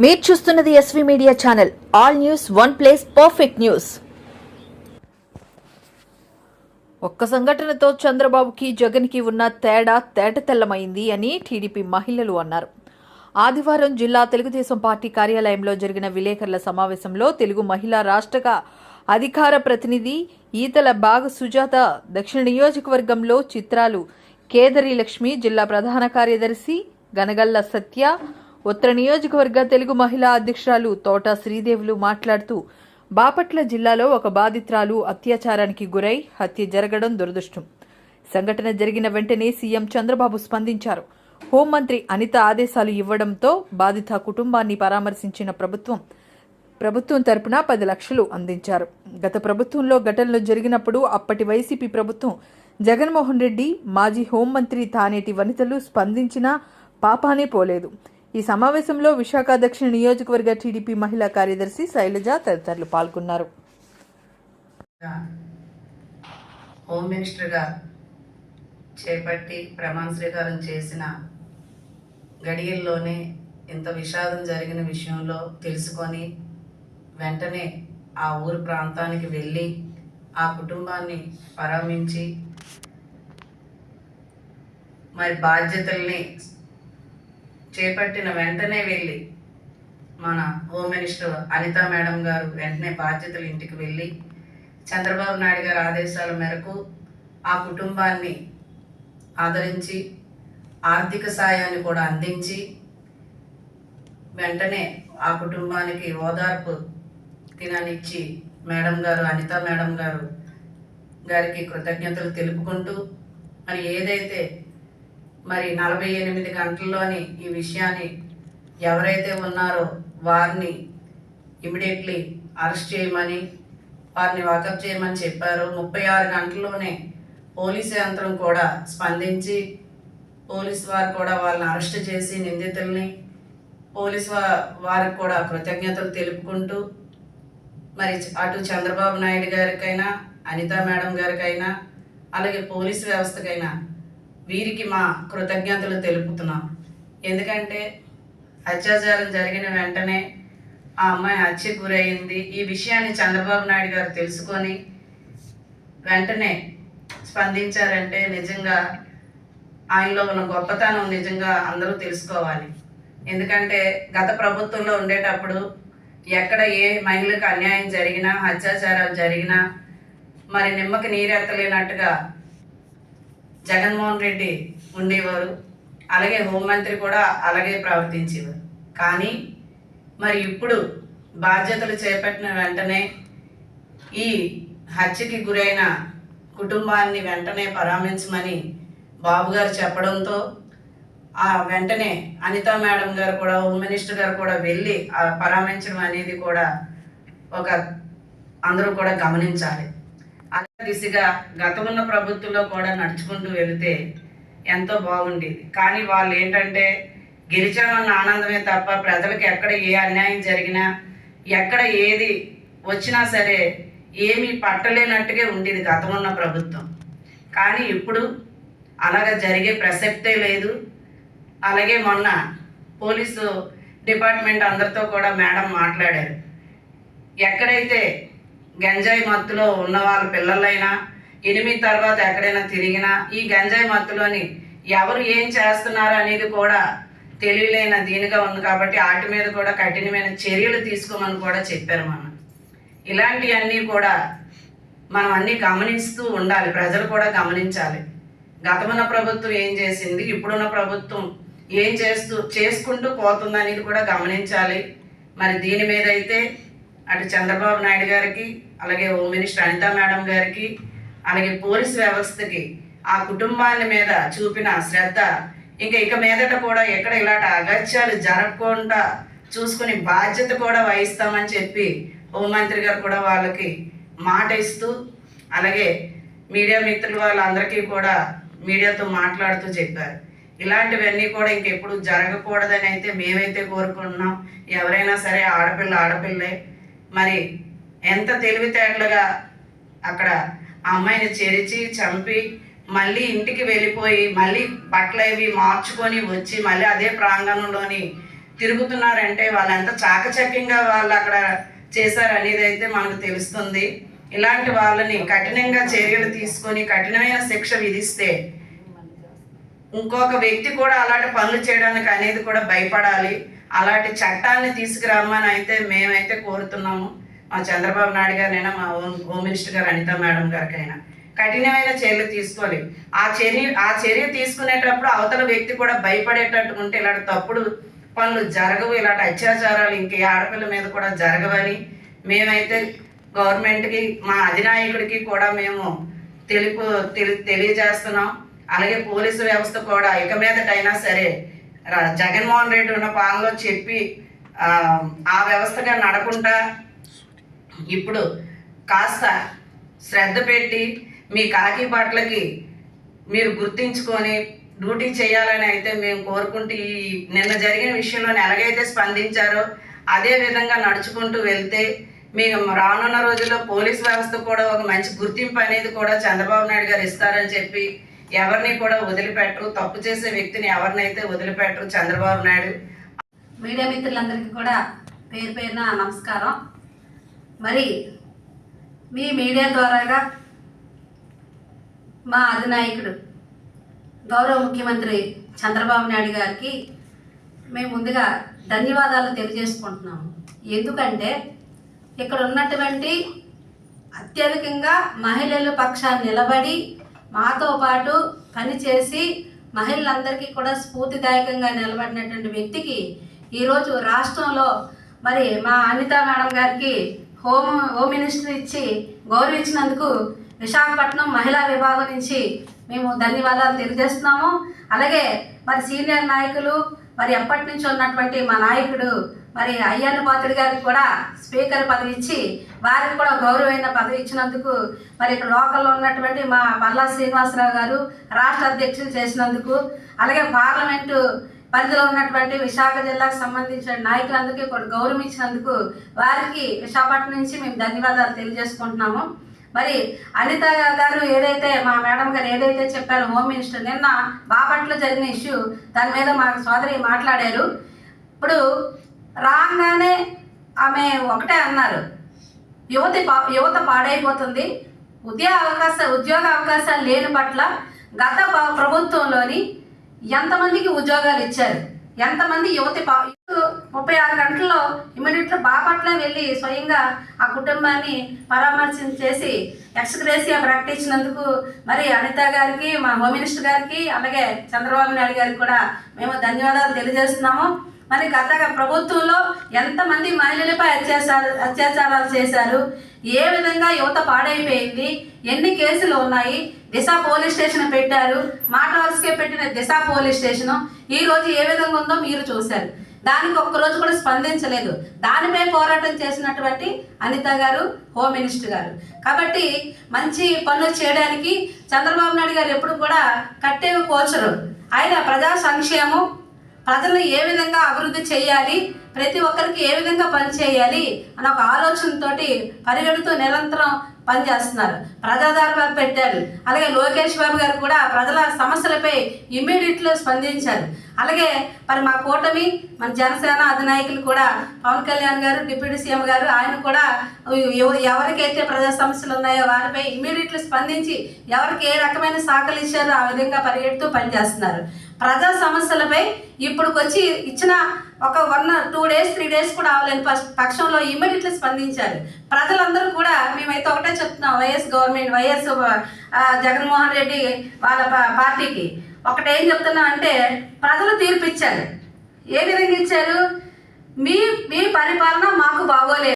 మీరు చూస్తున్నది SV media channel all news one place perfect news ఒక్క సంఘటనతో చంద్రబాబుకి జగన్కి ఉన్న తేడా తేటతెల్లమైంది అని టీడీపీ మహిళలు అన్నారు. ఆదివారం జిల్లా తెలుగుదేశం పార్టీ కార్యాలయంలో జరిగిన విలేకరుల సమావేశంలో తెలుగు మహిళా రాష్ట్రక అధికార ప్రతినిధి ఈతల బాగ సుజాత దక్షిణ నియోజకవర్గంలో చిత్రాలు కేదరి లక్ష్మి జిల్లా ప్రధాన కార్యదర్శి గనగల్ల సత్య ఉత్తర నియోజకవర్గ తెలుగు మహిళా అధ్యక్షురాలు తోట శ్రీదేవులు మాట్లాడుతూ బాపట్ల జిల్లాలో ఒక బాధితురాలు అత్యాచారానికి గురై హత్య జరగడం దురదృష్టం. సంఘటన జరిగిన వెంటనే సీఎం చంద్రబాబు స్పందించారు. హోంమంత్రి అనిత ఆదేశాలు ఇవ్వడంతో బాధిత కుటుంబాన్ని పరామర్శించిన ప్రభుత్వం ప్రభుత్వం తరపున పది లక్షలు అందించారు. గత ప్రభుత్వంలో ఘటనలు జరిగినప్పుడు అప్పటి వైసీపీ ప్రభుత్వం జగన్మోహన్ రెడ్డి మాజీ హోంమంత్రి తానేటి వనితలు స్పందించినా పాపానే పోలేదు. ఈ సమావేశంలో విశాఖ దక్షిణ నియోజకవర్గ టీడీపీ మహిళా కార్యదర్శి శైలజ తదితరులు పాల్గొన్నారు. హోమ్ మినిస్టర్గా చేపట్టి ప్రమాణ స్వీకారం చేసిన గడియల్లోనే ఇంత విషాదం జరిగిన విషయంలో తెలుసుకొని వెంటనే ఆ ఊరు ప్రాంతానికి వెళ్ళి ఆ కుటుంబాన్ని పరామించి మరి బాధ్యతల్ని చేపట్టిన వెంటనే వెళ్ళి మన హోమ్ మినిస్టర్ అనితా మేడం గారు వెంటనే బాధ్యతలు ఇంటికి వెళ్ళి చంద్రబాబు నాయుడు గారి ఆదేశాల మేరకు ఆ కుటుంబాన్ని ఆదరించి ఆర్థిక సాయాన్ని కూడా అందించి వెంటనే ఆ కుటుంబానికి ఓదార్పు తిననిచ్చి మేడం గారు అనిత మేడం గారు గారికి కృతజ్ఞతలు తెలుపుకుంటూ మరి ఏదైతే మరి నలభై ఎనిమిది గంటల్లోని ఈ విషయాన్ని ఎవరైతే ఉన్నారో వారిని ఇమీడియట్లీ అరెస్ట్ చేయమని వారిని వాకప్ చేయమని చెప్పారు. ముప్పై ఆరు గంటల్లోనే పోలీసు యంత్రం కూడా స్పందించి పోలీసు వారు కూడా వాళ్ళని అరెస్ట్ చేసి నిందితుల్ని పోలీసు వారికి కూడా కృతజ్ఞతలు తెలుపుకుంటూ మరి అటు చంద్రబాబు నాయుడు గారికైనా అనితా మేడం గారికైనా అలాగే పోలీసు వ్యవస్థకైనా వీరికి మా కృతజ్ఞతలు తెలుపుతున్నాం ఎందుకంటే అత్యాచారం జరిగిన వెంటనే ఆ అమ్మాయి హత్యకు గురయ్యింది ఈ విషయాన్ని చంద్రబాబు నాయుడు గారు తెలుసుకొని వెంటనే స్పందించారంటే నిజంగా ఆయనలో ఉన్న గొప్పతనం నిజంగా అందరూ తెలుసుకోవాలి. ఎందుకంటే గత ప్రభుత్వంలో ఉండేటప్పుడు ఎక్కడ ఏ మహిళకు అన్యాయం జరిగినా అత్యాచారాలు జరిగినా మరి నిమ్మకి నీరెత్తలేనట్టుగా జగన్మోహన్ రెడ్డి ఉండేవారు. అలాగే హోంమంత్రి కూడా అలాగే ప్రవర్తించేవారు. కానీ మరి ఇప్పుడు బాధ్యతలు చేపట్టిన వెంటనే ఈ హత్యకి గురైన కుటుంబాన్ని వెంటనే పరామర్శమని బాబు గారు చెప్పడంతో ఆ వెంటనే అనితా మేడం గారు కూడా హోమ్ మినిస్టర్ గారు కూడా వెళ్ళి ఆ పరామర్శించడం అనేది కూడా ఒక అందరూ కూడా గమనించాలి. అలా దిశగా గతమున్న ప్రభుత్వంలో కూడా నడుచుకుంటూ వెళితే ఎంతో బాగుండేది. కానీ వాళ్ళు ఏంటంటే గెలిచామన్న ఆనందమే తప్ప ప్రజలకు ఎక్కడ ఏ అన్యాయం జరిగినా ఎక్కడ ఏది వచ్చినా సరే ఏమీ పట్టలేనట్టుగా ఉండేది గతమున్న ప్రభుత్వం. కానీ ఇప్పుడు అలాగ జరిగే ప్రసక్తే లేదు. అలాగే మొన్న పోలీసు డిపార్ట్మెంట్ అందరితో కూడా మేడం మాట్లాడారు. ఎక్కడైతే గంజాయి మత్తులో ఉన్న వాళ్ళ పిల్లలైనా ఎనిమిది తర్వాత ఎక్కడైనా తిరిగినా ఈ గంజాయి మత్తులోని ఎవరు ఏం చేస్తున్నారు అనేది కూడా తెలియలేన దీనిగా ఉంది కాబట్టి వాటి మీద కూడా కఠినమైన చర్యలు తీసుకోమని కూడా చెప్పారు మనం ఇలాంటివన్నీ కూడా మనం అన్నీ గమనిస్తూ ఉండాలి. ప్రజలు కూడా గమనించాలి. గతమున్న ప్రభుత్వం ఏం చేసింది ఇప్పుడున్న ప్రభుత్వం ఏం చేస్తూ చేసుకుంటూ పోతుంది అనేది కూడా గమనించాలి. మరి దీని మీద అయితే అటు చంద్రబాబు నాయుడు గారికి అలాగే హోమ్ మినిస్టర్ అనితా మేడం గారికి అలాగే పోలీస్ వ్యవస్థకి ఆ కుటుంబాల మీద చూపిన శ్రద్ధ ఇంకా ఇక మీదట కూడా ఎక్కడ ఇలాంటి అగత్యాలు జరగకుండా చూసుకుని బాధ్యత కూడా వహిస్తామని చెప్పి హోంమంత్రి గారు కూడా వాళ్ళకి మాట ఇస్తూ అలాగే మీడియా మిత్రులు వాళ్ళందరికీ కూడా మీడియాతో మాట్లాడుతూ చెప్పారు. ఇలాంటివన్నీ కూడా ఇంకెప్పుడు జరగకూడదని అయితే మేమైతే కోరుకుంటున్నాం. ఎవరైనా సరే ఆడపిల్ల ఆడపిల్లే. మరి ఎంత తెలివితేటలుగా అక్కడ ఆ అమ్మాయిని చెరిచి చంపి మళ్ళీ ఇంటికి వెళ్ళిపోయి మళ్ళీ బట్టలు అవి మార్చుకొని వచ్చి మళ్ళీ అదే ప్రాంగణంలోని తిరుగుతున్నారంటే వాళ్ళు ఎంత చాకచక్యంగా వాళ్ళు అక్కడ చేశారు అనేది అయితే మనకు తెలుస్తుంది. ఇలాంటి వాళ్ళని కఠినంగా చర్యలు తీసుకొని కఠినమైన శిక్ష విధిస్తే ఇంకొక వ్యక్తి కూడా అలాంటి పనులు చేయడానికి అనేది కూడా భయపడాలి. అలాంటి చట్టాన్ని తీసుకురమ్మని అయితే మేమైతే కోరుతున్నాము. మా చంద్రబాబు నాయుడు గారినైనా మా హోమ్ హోమ్ మినిస్టర్ గారు అనిత మేడం గారికైనా కఠినమైన చర్యలు తీసుకోవాలి. ఆ చర్య ఆ చర్య తీసుకునేటప్పుడు అవతల వ్యక్తి కూడా భయపడేటట్టు ఉంటే ఇలాంటి తప్పుడు పనులు జరగవు. ఇలాంటి అత్యాచారాలు ఇంకే ఆడపిల్ల మీద కూడా జరగవని మేమైతే గవర్నమెంట్కి మా అధినాయకుడికి కూడా మేము తెలుపు తెలి తెలియజేస్తున్నాం. అలాగే పోలీసు వ్యవస్థ కూడా ఇక మీదటైనా సరే జగన్మోహన్ రెడ్డి ఉన్న పాలనలో చెప్పి ఆ వ్యవస్థగా నడకుండా ఇప్పుడు కాస్త శ్రద్ధ పెట్టి మీ కాకి పాటలకి మీరు గుర్తించుకొని డ్యూటీ చేయాలని అయితే మేము కోరుకుంటూ ఈ నిన్న జరిగిన విషయంలో ఎలాగైతే స్పందించారో అదే విధంగా నడుచుకుంటూ వెళ్తే మీకు రానున్న రోజుల్లో పోలీస్ వ్యవస్థ కూడా ఒక మంచి గుర్తింపు అనేది కూడా చంద్రబాబు నాయుడు గారు ఇస్తారని చెప్పి ఎవరిని కూడా వదిలిపెట్టరు. తప్పు చేసే వ్యక్తిని ఎవరినైతే వదిలిపెట్టరు చంద్రబాబు నాయుడు. మీడియా మిత్రులందరికీ కూడా పేరు పేరున నమస్కారం. మరి మీ మీడియా ద్వారాగా మా అధినాయకుడు గౌరవ ముఖ్యమంత్రి చంద్రబాబు నాయుడు గారికి మేము ముందుగా ధన్యవాదాలు తెలియజేసుకుంటున్నాము. ఎందుకంటే ఇక్కడ ఉన్నటువంటి అత్యధికంగా మహిళల పక్షాన్ని నిలబడి మాతో పాటు పనిచేసి మహిళలందరికీ కూడా స్ఫూర్తిదాయకంగా నిలబడినటువంటి వ్యక్తికి ఈరోజు రాష్ట్రంలో మరి మా Anitha madam garu home home minister ఇచ్చి గౌరవించినందుకు విశాఖపట్నం మహిళా విభాగం నుంచి మేము ధన్యవాదాలు తెలియజేస్తున్నాము. అలాగే మరి సీనియర్ నాయకులు మరి ఎప్పటి నుంచి ఉన్నటువంటి మా నాయకుడు మరి అయ్యన్న పాత్రుడు గారికి కూడా స్పీకర్ పదవి ఇచ్చి వారికి కూడా గౌరవమైన పదవి ఇచ్చినందుకు మరి ఇక్కడ లోకల్లో ఉన్నటువంటి మా పల్లా శ్రీనివాసరావు గారు రాష్ట్ర అధ్యక్షులు చేసినందుకు అలాగే పార్లమెంటు పరిధిలో ఉన్నటువంటి విశాఖ జిల్లాకు సంబంధించిన నాయకులందరికీ కూడా గౌరవం ఇచ్చినందుకు వారికి విశాఖపట్నం నుంచి మేము ధన్యవాదాలు తెలియజేసుకుంటున్నాము. మరి అనిత గారు ఏదైతే మా మేడం గారు ఏదైతే చెప్పారు హోమ్ మినిస్టర్ నిన్న బాపట్ల జరిగిన ఇష్యూ దాని మీద మా సోదరి మాట్లాడారు. ఇప్పుడు రాగానే ఆమె ఒకటే అన్నారు యువత పా- యువత పాడైపోతుంది ఉద్యోగ అవకాశ ఉద్యోగ అవకాశాలు లేని పట్ల గత ప్రభుత్వంలోని ఎంతమందికి ఉద్యోగాలు ఇచ్చారు? ఎంతమంది యువతి పా ముప్పై ఆరు గంటల్లో ఇమీడియట్లో బాపట్ల వెళ్ళి స్వయంగా ఆ కుటుంబాన్ని పరామర్శం చేసి ఎక్స్గ్రేసియా ప్రకటించినందుకు మరి అనిత గారికి మా హోమ్ మినిస్టర్ గారికి అలాగే చంద్రబాబు నాయుడు గారికి కూడా మేము ధన్యవాదాలు తెలియజేస్తున్నాము. మరి గత ప్రభుత్వంలో ఎంతమంది మహిళలపై అత్యాచార అత్యాచారాలు చేశారు? ఏ విధంగా యువత పాడైపోయింది? ఎన్ని కేసులు ఉన్నాయి? దిశ పోలీస్ స్టేషన్ పెట్టారు. మాట పెట్టిన దిశ పోలీస్ స్టేషన్ ఈ రోజు ఏ విధంగా ఉందో మీరు చూశారు. దానికి ఒక్కరోజు కూడా స్పందించలేదు. దానిపై పోరాటం చేసినటువంటి అనిత గారు హోమ్ మినిస్టర్ గారు. కాబట్టి మంచి పనులు చేయడానికి చంద్రబాబు నాయుడు గారు ఎప్పుడు కూడా కట్టేవి కోచరు ఆయన ప్రజా సంక్షేమం ప్రజలను ఏ విధంగా అభివృద్ధి చేయాలి? ప్రతి ఒక్కరికి ఏ విధంగా పనిచేయాలి? అని ఒక ఆలోచనతోటి పరిగెడుతూ నిరంతరం పనిచేస్తున్నారు. ప్రజాదర్బార్ పెట్టారు. అలాగే లోకేష్ బాబు గారు కూడా ప్రజల సమస్యలపై ఇమ్మీడియట్లో స్పందించారు. అలాగే మరి మా కూటమి మన జనసేన అధినాయకులు కూడా పవన్ కళ్యాణ్ గారు డిప్యూటీ సీఎం గారు ఆయన కూడా ఎవరికైతే ప్రజా సమస్యలు ఉన్నాయో వారిపై ఇమ్మీడియట్లీ స్పందించి ఎవరికి ఏ రకమైన శాఖలు ఇచ్చారో ఆ విధంగా పరిగెడుతూ పనిచేస్తున్నారు. ప్రజా సమస్యలపై ఇప్పుడుకొచ్చి ఇచ్చిన ఒక one two days three days కూడా అవ్వలేని పక్షంలో ఇమ్మీడియట్లీ స్పందించాలి ప్రజలందరూ కూడా మేమైతే ఒకటే చెప్తున్నాం YS government YS Jaganmohan Reddy వాళ్ళ పా- పార్టీకి. ఒకటేం చెప్తున్నాం అంటే ప్రజలు తీర్పు ఇచ్చారు ఏ విధంగా ఇచ్చారు? మీ మీ పరిపాలన మాకు బాగోలేదు